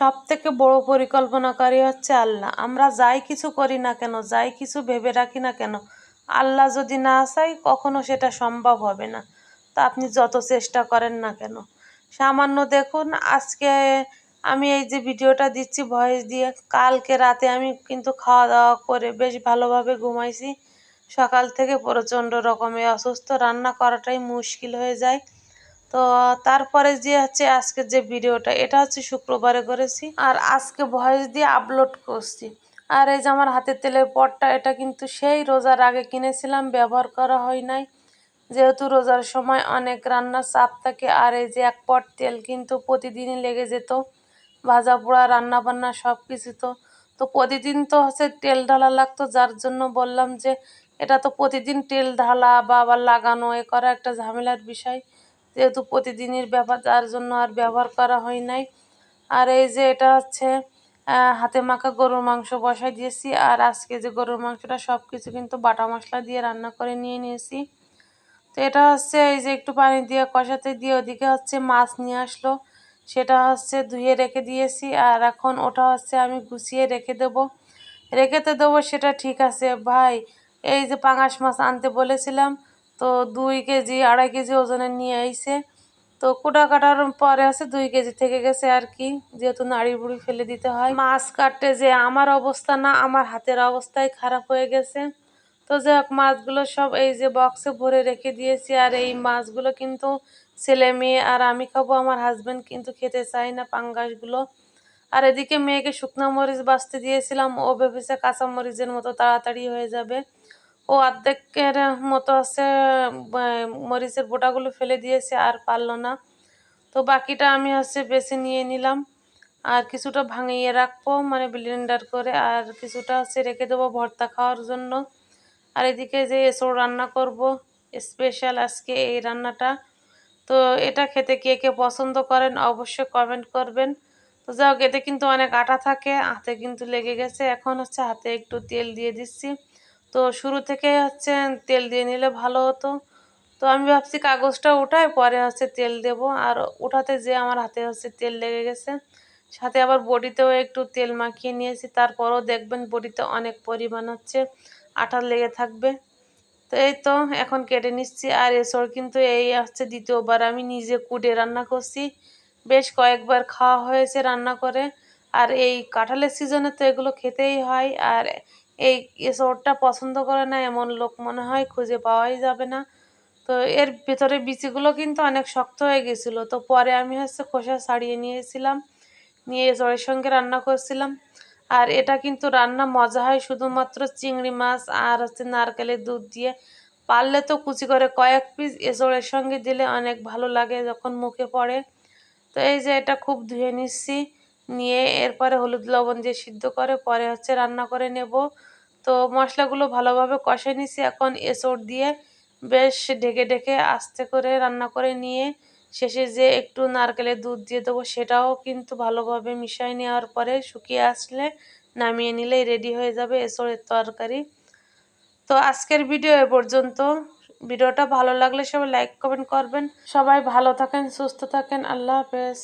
সব থেকে বড় পরিকল্পনাকারী হচ্ছে আল্লাহ। আমরা যাই কিছু করি না কেন, যাই কিছু ভেবে রাখি না কেন, আল্লাহ যদি না চাই কখনো সেটা সম্ভব হবে না। তা আপনি যত চেষ্টা করেন না কেন। সামান্য দেখুন, আজকে আমি এই যে ভিডিওটা দিচ্ছি ভয়েস দিয়ে, কালকে রাতে আমি কিন্তু খাওয়া দাওয়া করে বেশ ভালোভাবে ঘুমাইছি। সকাল থেকে প্রচণ্ড রকমের অসুস্থ, রান্না করাটাই মুশকিল হয়ে যায়। তো তারপরে যে হচ্ছে আজকে যে ভিডিওটা, এটা হচ্ছে শুক্রবারে করেছি আর আজকে ভয়েস দিয়ে আপলোড করছি। আর এই যে আমার হাতের তেলের পটটা, এটা কিন্তু সেই রোজার আগে কিনেছিলাম, ব্যবহার করা হয় নাই। যেহেতু রোজার সময় অনেক রান্নার চাপ থাকে, আর এই যে এক পট তেল কিন্তু প্রতিদিনই লেগে যেত, ভাজা পোড়া, রান্না বান্না সব কিছু তো। তো প্রতিদিন তো হচ্ছে তেল ঢালা লাগতো, যার জন্য বললাম যে এটা তো প্রতিদিন তেল ঢালা বা আবার লাগানো, এ করা একটা ঝামেলার বিষয়। যেহেতু প্রতিদিনের ব্যাপার যার জন্য আর ব্যবহার করা হয় নাই। আর এই যে এটা হচ্ছে হাতে মাখা গরুর মাংস বসাই দিয়েছি। আর আজকে যে গরুর মাংসটা সব কিছু কিন্তু বাটা মশলা দিয়ে রান্না করে নিয়ে নিয়েছি। তো এটা হচ্ছে, এই যে একটু পানি দিয়ে কষাতে দিয়ে ওদিকে হচ্ছে মাছ নিয়ে আসলো। সেটা হচ্ছে ধুয়ে রেখে দিয়েছি। আর এখন ওটা হচ্ছে আমি গুছিয়ে রেখে দেব। রেখে তো দেবো, সেটা ঠিক আছে। ভাই, এই যে পাঙাশ মাছ আনতে বলেছিলাম তো দুই কেজি, আড়াই কেজি ওজনের নিয়ে আইছে। তো কুটা কাটার পরে আছে দুই কেজি থেকে গেছে আর কি, যেহেতু নাড়ি বুড়ি ফেলে দিতে হয়। মাছ কাটতে যে আমার অবস্থা না, আমার হাতের অবস্থাই খারাপ হয়ে গেছে। তো যাই হোক, মাছগুলো সব এই যে বক্সে ভরে রেখে দিয়েছি আর এই মাছগুলো কিন্তু ছেলে মেয়ে আর আমি খাব, আমার হাজব্যান্ড কিন্তু খেতে চায় না পাঙ্গাসগুলো। আর এদিকে মেয়েকে শুকনো মরিচ বাঁচতে দিয়েছিলাম, ও ভেবেছে কাঁচা মরিচের মতো তাড়াতাড়ি হয়ে যাবে। ও অর্ধেকের মতো আছে মরিচের বোটাগুলো ফেলে দিয়েছে, আর পারল না। তো বাকিটা আমি হচ্ছে বেছে নিয়ে নিলাম। আর কিছুটা ভাঙিয়ে রাখব মানে ব্লেন্ডার করে। আর কিছুটা হচ্ছে রেখে দেবো ভর্তা খাওয়ার জন্য। আর এদিকে যে এসব রান্না করব স্পেশাল আজকে এই রান্নাটা। তো এটা খেতে কে কে পছন্দ করেন অবশ্যই কমেন্ট করবেন। তো যাও এতে কিন্তু অনেক আটা থাকে, হাতে কিন্তু লেগে গেছে। এখন হচ্ছে হাতে একটু তেল দিয়ে দিচ্ছি। তো শুরু থেকে হচ্ছে তেল দিয়ে নিলে ভালো হতো। তো আমি ভাবছি কাগজটা উঠাই, পরে হচ্ছে তেল দেব। আর উঠাতে যে আমার হাতে হচ্ছে তেল লেগে গেছে, সাথে আবার বডিতেও একটু তেল মাখিয়ে নিয়েছি। তারপরও দেখবেন বডিতে অনেক পরিমাণ হচ্ছে আঠা লেগে থাকবে। তো এই তো, এখন কেটে নিচ্ছি। আর এসর কিন্তু এই হচ্ছে দ্বিতীয়বার আমি নিজে কুটে রান্না করছি। বেশ কয়েকবার খাওয়া হয়েছে রান্না করে। আর এই কাঁঠালের সিজনে তো এগুলো খেতেই হয়। আর এই এসরটা পছন্দ করে না, এমন লোক মনে হয় খুঁজে পাওয়াই যাবে না। তো এর ভেতরে বিচিগুলো কিন্তু অনেক শক্ত হয়ে গেছিল। তো পরে আমি হচ্ছে খোসা ছাড়িয়ে নিয়েছিলাম, নিয়ে এসরের সঙ্গে রান্না করছিলাম। আর এটা কিন্তু রান্না মজা হয় শুধুমাত্র চিংড়ি মাছ আর হচ্ছে নারকেলের দুধ দিয়ে। পারলে তো কুচি করে কয়েক পিস এসরের সঙ্গে দিলে অনেক ভালো লাগে যখন মুখে পড়ে। তো এই যে এটা খুব ধুয়ে নিচ্ছি। নিয়ে এরপরে হলুদ লবণ দিয়ে সিদ্ধ করে, পরে হচ্ছে রান্না করে নেব। তো মশলাগুলো ভালোভাবে কষে নিছি এখন এসর দিয়ে। বেশ ঢেকে ঢেকে আস্তে করে রান্না করে নিয়ে শেষে যে একটু নারকেলের দুধ দিয়ে দেবো সেটাও কিন্তু ভালোভাবে মিশিয়ে নেওয়ার পরে শুকিয়ে আসলে নামিয়ে নিলেই রেডি হয়ে যাবে এসরের তরকারি। তো আজকের ভিডিও এ পর্যন্ত। ভিডিওটা ভালো লাগলে সবাই লাইক, কমেন্ট করবেন। সবাই ভালো থাকেন, সুস্থ থাকেন। আল্লাহ হাফেজ।